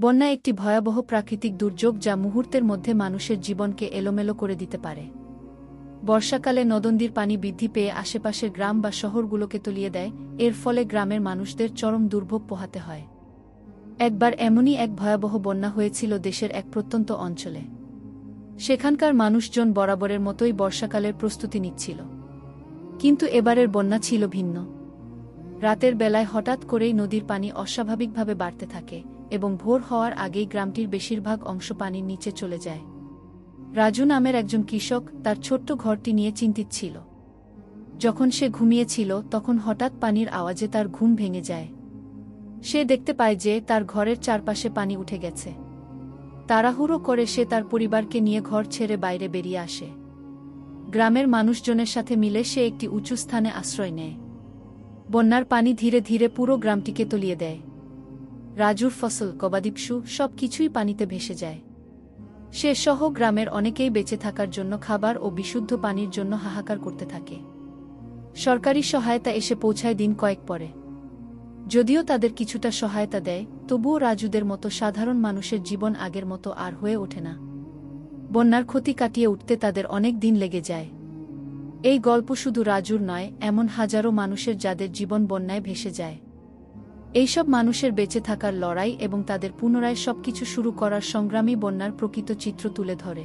বন্যা একটি ভয়াবহ প্রাকৃতিক দুর্যোগ যা মুহূর্তের মধ্যে মানুষের জীবনকে এলোমেলো করে দিতে পারে। বর্ষাকালে নদন্দির পানি বৃদ্ধি পেয়ে আশেপাশের গ্রাম বা শহরগুলোকে তলিয়ে দেয়, এর ফলে গ্রামের মানুষদের চরম দুর্ভোগ পোহাতে হয়। একবার এমনই এক ভয়াবহ বন্যা হয়েছিল দেশের এক প্রত্যন্ত অঞ্চলে। সেখানকার মানুষজন বরাবরের মতোই বর্ষাকালের প্রস্তুতি নিচ্ছিল। কিন্তু এবারের বন্যা ছিল ভিন্ন। রাতের বেলায় হঠাৎ করেই নদীর পানি অস্বাভাবিকভাবে বাড়তে থাকে এবং ভোর হওয়ার আগেই গ্রামটির বেশিরভাগ অংশ পানির নিচে চলে যায়। রাজু নামের একজন কৃষক তার ছোট্ট ঘরটি নিয়ে চিন্তিত ছিল। যখন সে ঘুমিয়েছিল, তখন হঠাৎ পানির আওয়াজে তার ঘুম ভেঙে যায়। সে দেখতে পায় যে তার ঘরের চারপাশে পানি উঠে গেছে। তাড়াহুড়ো করে সে তার পরিবারকে নিয়ে ঘর ছেড়ে বাইরে বেরিয়ে আসে। গ্রামের মানুষজনের সাথে মিলে সে একটি উঁচু স্থানে আশ্রয় নেয়। বন্যার পানি ধীরে ধীরে পুরো গ্রামটিকে তলিয়ে দেয়। রাজুর ফসল, গবাদিপশু সব কিছুই পানিতে ভেসে যায়। সে সহ গ্রামের অনেকেই বেঁচে থাকার জন্য খাবার ও বিশুদ্ধ পানির জন্য হাহাকার করতে থাকে। সরকারি সহায়তা এসে পৌঁছায় দিন কয়েক পরে। যদিও তাদের কিছুটা সহায়তা দেয়, তবুও রাজুদের মতো সাধারণ মানুষের জীবন আগের মতো আর হয়ে ওঠে না। বন্যার ক্ষতি কাটিয়ে উঠতে তাদের অনেক দিন লেগে যায়। এই গল্প শুধু রাজুর নয়, এমন হাজারো মানুষের যাদের জীবন বন্যায় ভেসে যায়। এইসব মানুষের বেঁচে থাকার লড়াই এবং তাদের পুনরায় সবকিছু শুরু করার সংগ্রামী বন্যার প্রকৃত চিত্র তুলে ধরে।